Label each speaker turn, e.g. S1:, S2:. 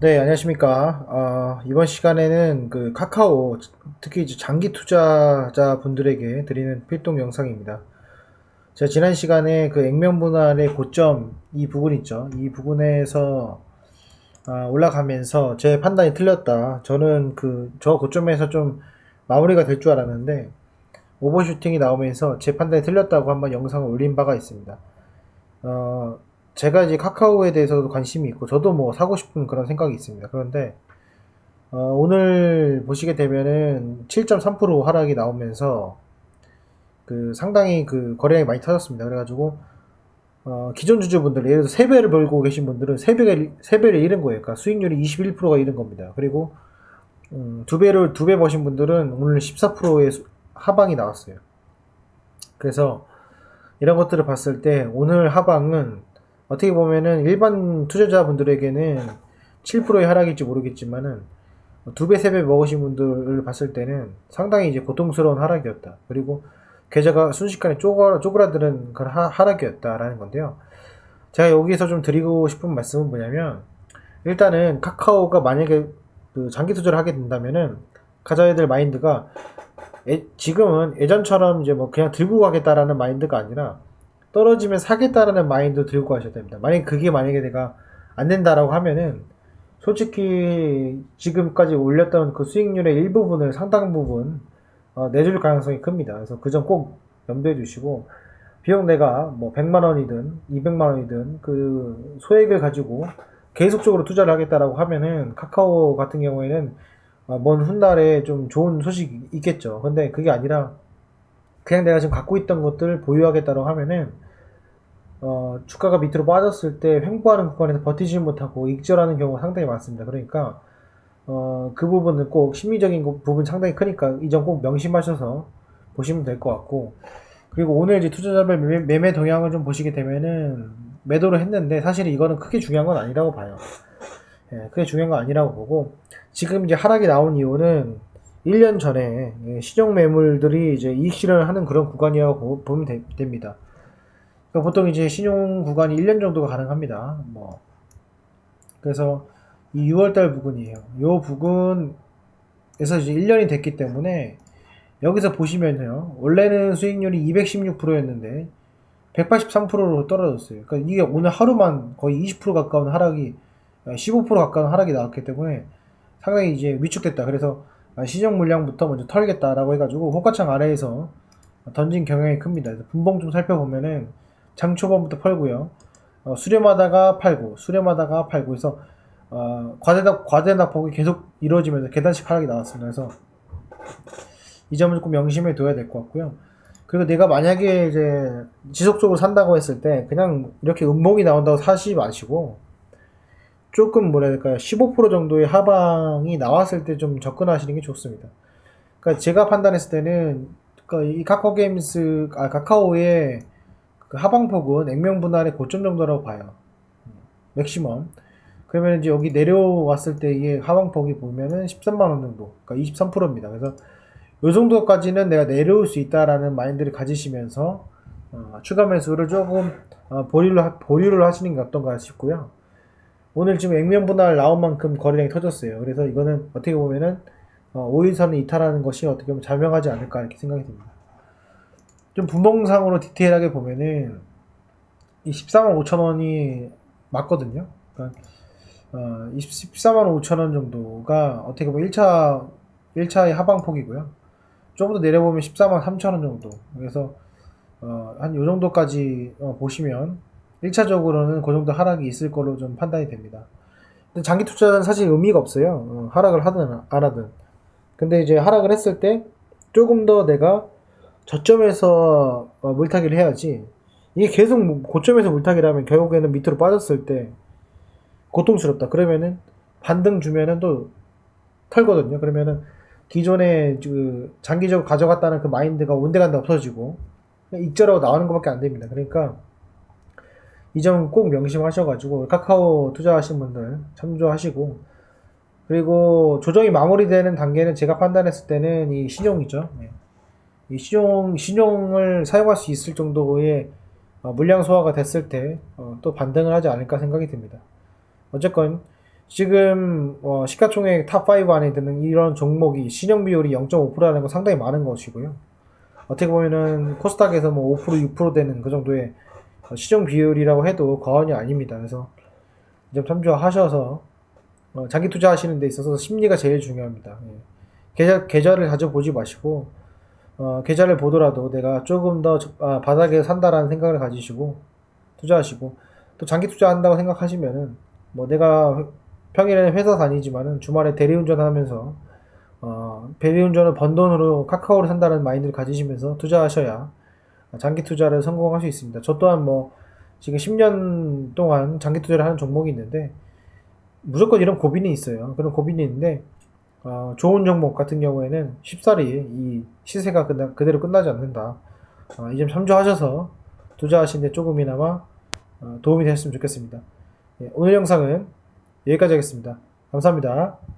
S1: 네, 안녕하십니까. 어, 이번 시간에는 그 카카오, 특히 이제 장기 투자자 분들에게 드리는 필동 영상입니다. 제가 지난 시간에 그 액면 분할의 고점, 이 부분 있죠. 이 부분에서 아, 올라가면서 제 판단이 틀렸다. 저는 그, 저 고점에서 좀 마무리가 될 줄 알았는데, 오버슈팅이 나오면서 제 판단이 틀렸다고 한번 영상을 올린 바가 있습니다. 어, 제가 이제 카카오에 대해서도 관심이 있고 저도 뭐 사고 싶은 그런 생각이 있습니다. 그런데 어, 오늘 보시게 되면은 7.3% 하락이 나오면서 그 상당히 그 거래량이 많이 터졌습니다. 그래가지고 어, 기존 주주분들 예를 들어서 3배를 벌고 계신 분들은 3배가 3배를 잃은 거예요. 그러니까 수익률이 21%가 잃은 겁니다. 그리고 음, 2배를 2배 버신 분들은 오늘 14%의 하방이 나왔어요. 그래서 이런 것들을 봤을 때 오늘 하방은 어떻게 보면은 일반 투자자분들에게는 7%의 하락일지 모르겠지만은 두 배, 세 배 먹으신 분들을 봤을 때는 상당히 이제 고통스러운 하락이었다. 그리고 계좌가 순식간에 쪼그라, 쪼그라드는 그런 하, 하락이었다라는 건데요. 제가 여기서 좀 드리고 싶은 말씀은 뭐냐면, 일단은 카카오가 만약에 그 장기 투자를 하게 된다면은, 가져야 될 마인드가, 예- 지금은 예전처럼 이제 뭐 그냥 들고 가겠다라는 마인드가 아니라, 떨어지면 사겠다라는 마인드 들고 가셔야 됩니다. 만약에 그게 만약에 내가 안 된다라고 하면은 솔직히 지금까지 올렸던 그 수익률의 일부분을 상당 부분 어, 내줄 가능성이 큽니다. 그래서 그 점 꼭 염두해 두시고 비용 내가 뭐 100만 원이든 200만 원이든 그 소액을 가지고 계속적으로 투자를 하겠다라고 하면은 카카오 같은 경우에는 어, 먼 훗날에 좀 좋은 소식이 있겠죠. 근데 그게 아니라 그냥 내가 지금 갖고 있던 것들 보유하겠다고 하면은 어, 주가가 밑으로 빠졌을 때 횡보하는 구간에서 버티지 못하고 익절하는 경우가 상당히 많습니다. 그러니까 어, 그 부분은 꼭 심리적인 거- 부분 상당히 크니까 이 점 꼭 명심하셔서 보시면 될 것 같고 그리고 오늘 이제 투자자별 매매, 매매 동향을 좀 보시게 되면은 매도를 했는데 사실 이거는 크게 중요한 건 아니라고 봐요. 예, 크게 중요한 건 아니라고 보고 지금 이제 하락이 나온 이유는 1년 전에 예, 시정 매물들이 이제 이익 실현을 하는 그런 구간이라고 보- 보면 되- 됩니다. 그러니까 보통 이제 신용 구간이 1년 정도가 가능합니다. 뭐 그래서 이 6월달 부근이에요. 요 부근에서 이제 1년이 됐기 때문에 여기서 보시면요. 원래는 수익률이 216%였는데 183%로 떨어졌어요. 그러니까 이게 오늘 하루만 거의 20% 가까운 하락이 15% 가까운 하락이 나왔기 때문에 상당히 이제 위축됐다. 그래서 시정 물량부터 먼저 털겠다라고 해가지고 호가창 아래에서 던진 경향이 큽니다. 분봉 좀 살펴보면은 장 초반부터 팔고요. 어, 수렴하다가 팔고 수렴하다가 팔고 해서 어, 과대낙 과대낙폭이 계속 이루어지면서 계단식 하락이 나왔습니다. 그래서 이 점을 꼭 명심해 둬야 될 것 같고요. 그리고 내가 만약에 이제 지속적으로 산다고 했을 때 그냥 이렇게 음봉이 나온다고 사지 마시고 조금 될까요? 15% 정도의 하방이 나왔을 때 좀 접근하시는 게 좋습니다. 그러니까 제가 판단했을 때는 그러니까 이 카카오 게임스 아 카카오의 그 하방폭은 액면 분할의 고점 정도라고 봐요. 맥시멈. 그러면 이제 여기 내려왔을 때 이게 하방폭이 보면은 13만 원 정도, 그러니까 23%입니다. 그래서 요 정도까지는 내가 내려올 수 있다라는 마인드를 가지시면서 어, 추가 매수를 조금 어, 보류를 하- 보류를 하시는 게 어떤가 싶고요. 오늘 지금 액면 분할 나온 만큼 거래량이 터졌어요. 그래서 이거는 어떻게 보면은 어, 5일선을 이탈하는 것이 어떻게 보면 자명하지 않을까 이렇게 생각이 듭니다. 좀 분봉상으로 디테일하게 보면은 이 14만 5천 원이 맞거든요. 그러니까 어, 14만 5천 원 정도가 어떻게 보면 1차 1차의 하방폭이고요. 조금 더 내려보면 14만 3천 원 정도. 그래서 어, 한 요 정도까지 어, 보시면 1차적으로는 그 정도 하락이 있을 걸로 좀 판단이 됩니다. 장기 투자는 사실 의미가 없어요. 어, 하락을 하든 안 하든. 근데 이제 하락을 했을 때 조금 더 내가 저점에서 어, 물타기를 해야지. 이게 계속 뭐 고점에서 물타기를 하면 결국에는 밑으로 빠졌을 때 고통스럽다. 그러면은 반등 주면은 또 털거든요. 그러면은 기존에 그 장기적으로 가져갔다는 그 마인드가 온데간데 없어지고 익절하고 나오는 것밖에 안 됩니다. 그러니까 이 점 꼭 명심하셔가지고 카카오 투자하신 분들 참조하시고 그리고 조정이 마무리되는 단계는 제가 판단했을 때는 이 신용이죠. 네. 이 신용 신용을 사용할 수 있을 정도의 어, 물량 소화가 됐을 때 어, 또 반등을 하지 않을까 생각이 듭니다. 어쨌건 지금 어, 시가총액 탑5 안에 드는 이런 종목이 신용 비율이 0.5%라는 건 상당히 많은 것이고요. 어떻게 보면은 코스닥에서 뭐 5% 6% 되는 그 정도의 어, 시중 비율이라고 해도 과언이 아닙니다. 그래서 좀 참조하셔서 어, 장기 투자하시는 데 있어서 심리가 제일 중요합니다. 예. 계좌, 계좌를 자주 보지 마시고 어, 계좌를 보더라도 내가 조금 더 저- 아, 바닥에 산다라는 생각을 가지시고 투자하시고 또 장기 투자한다고 생각하시면은 뭐 내가 평일에는 회사 다니지만은 주말에 대리운전 하면서 어, 대리운전을 번 돈으로 카카오를 산다는 마인드를 가지시면서 투자하셔야 장기 투자를 성공할 수 있습니다. 저 또한 뭐 지금 10년 동안 장기 투자를 하는 종목이 있는데 무조건 이런 고민이 있어요. 그런 고민이 있는데 어, 좋은 종목 같은 경우에는 쉽사리 이 시세가 끝나, 그대로 끝나지 않는다. 어, 이점 참조하셔서 투자하시는데 조금이나마 어, 도움이 되셨으면 좋겠습니다. 예, 오늘 영상은 여기까지 하겠습니다. 감사합니다.